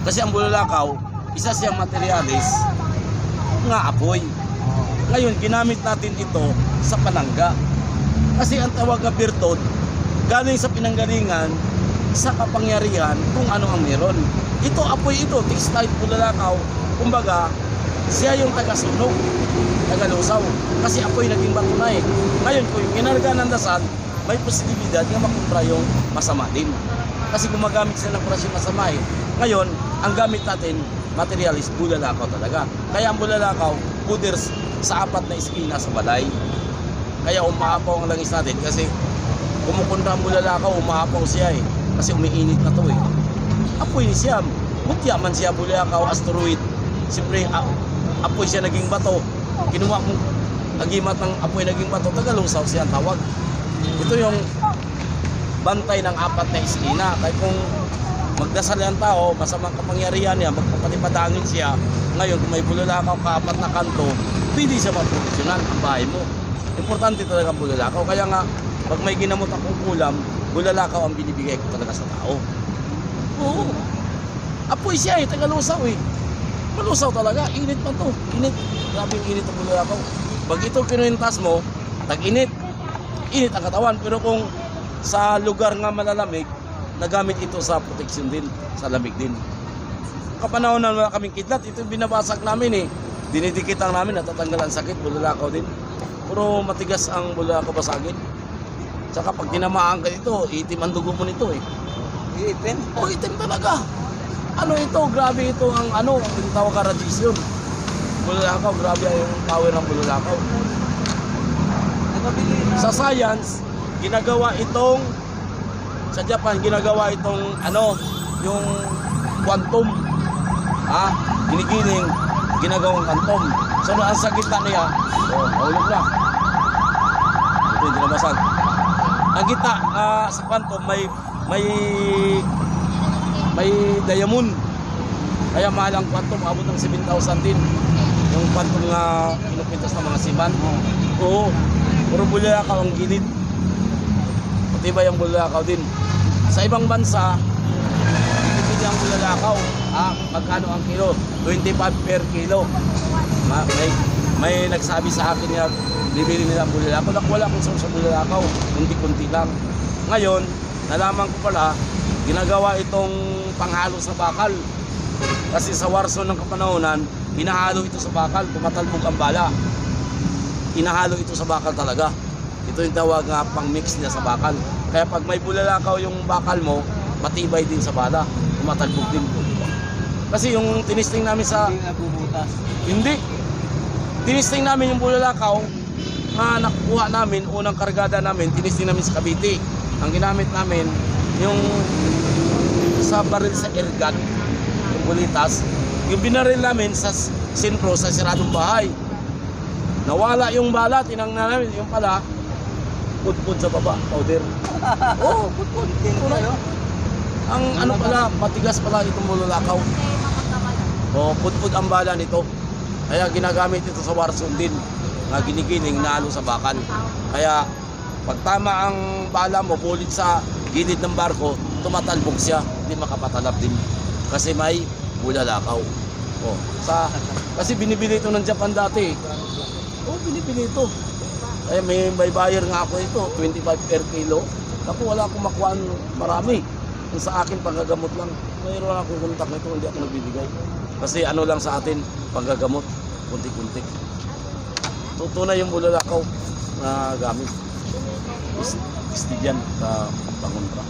Kasi ang bulalakaw, isa siyang materialis nga apoy. Ngayon, ginamit natin ito sa panangga. Kasi ang tawag na birtod, galing sa pinanggalingan, sa kapangyarihan kung ano ang meron. Ito, apoy ito, textile bulalakaw. Kumbaga, siya yung taga-sunog, taga-lusaw. Kasi apoy naging bato na eh. Ngayon, kung yung inarga ng dasal, may posibilidad na makumpra yung masama din. Kasi gumagamit sila ng kurasyon masama eh. Ngayon, ang gamit natin, materialis, bulalakaw talaga. Kaya ang bulalakaw, puders sa apat na iskina sa balay. Kaya umahapaw ang langis natin kasi kumukontra ang bulalakaw, umahapaw siya eh. Kasi umiinit na to eh. Apoy ni siya. Mutya man siya bulalakaw, asteroid. Siyempre, apoy siya naging bato. Kinuha mo agimat ng apoy naging bato, tagalungsaw siya ang tawag. Ito yung bantay ng apat na iskina. Kaya kung magdasal ang tao, masamang kapangyarihan niya, magpapalipadangin siya. Ngayon, kung may bulalakaw ka apat na kanto, pwede siya maproteksyonan ang bahay mo. Importante talaga ang bulalakaw. Kaya nga, pag may ginamot akong kulam, bulalakaw ang binibigay ko talaga sa tao. Oo. Apoy siya eh, tagalusaw eh. Malusaw talaga, init pa to. Init. Grabing init ang bulalakaw. Pag ito kinuintas mo, tag-init. Init ang katawan. Pero kung sa lugar nga malalamig, nagamit ito sa proteksyon din, sa lamig din. Kapanahon na wala kaming kidlat, ito binabasak namin eh. Dinidikit lang namin, natatanggal ang sakit, bulalakaw din. Puro matigas ang bulalakaw basagin. Tsaka pag tinamaan ka dito, itim ang dugo mo nito eh. Iipin. Oh, itim talaga. Ano ito? Grabe ito ang ano, ang tinatawag ka radiation. Bulalakaw, grabe yung power ng bulalakaw. Na. Sa science, ginagawa itong sa Japan ginagawa itong ano, yung quantum. Ha? Ginigiling, ginagawang quantum. So ang sa gitna niya, oh, nahulog na. Ito hindi nabasag. Ang gitna ah, sa quantum may may may diamond. Kaya mahal ang quantum, abot ng 7,000 din. Yung quantum na pinupintas ng mga siman. Oo. Puro bulalakaw ang gilid. Matibay ang bulalakaw din. Sa ibang bansa, bibili ang bulalakaw. Ah, magkano ang kilo? 25 per kilo. Ma, may, may nagsabi sa akin na bibili nila ang bulalakaw. Nakuwala akong sa bulalakaw. Kunti-kunti lang. Ngayon, nalaman ko pala, ginagawa itong panghalo sa bakal. Kasi sa warso ng kapanahonan, hinahalo ito sa bakal, tumatalbog ang bala inahalo ito sa bakal talaga. Ito yung tawag nga pang mix niya sa bakal. Kaya pag may bulalakaw yung bakal mo, matibay din sa bala. Tumatalbog din po. Kasi yung tinisting namin sa... Hindi na bubutas. Hindi. Tinisting namin yung bulalakaw na nakuha namin, unang kargada namin, tinisting namin sa Cavite. Ang ginamit namin, yung sa baril sa ergat, yung bulitas, yung binaril namin sa sinpro sa siradong bahay. Nawala yung bala, tinangnan namin, yung pala, pudpud sa baba, powder. Oo, oh, pudpud. Tunay. Ang ano pala, matigas pala itong bulalakaw. O, pudpud ang bala nito. Kaya ginagamit ito sa Warzone din na ginigiling na sa bakal. Kaya pag tama ang bala mo, bulit sa gilid ng barko, tumatalbog siya, hindi makapatalab din. Kasi may bulalakaw. O, sa, kasi binibili ito ng Japan dati. Oo, binibili ito. Kaya may, may buyer nga ako ito, 25 per kilo. Ako wala akong makuha marami. Yung sa akin, panggagamot lang. Mayroon akong kontak nito, hindi ako nagbibigay. Kasi ano lang sa atin, panggagamot, kunti-kunti. Tutunay yung bulalakaw na gamit. Is- Istidian sa pangontra.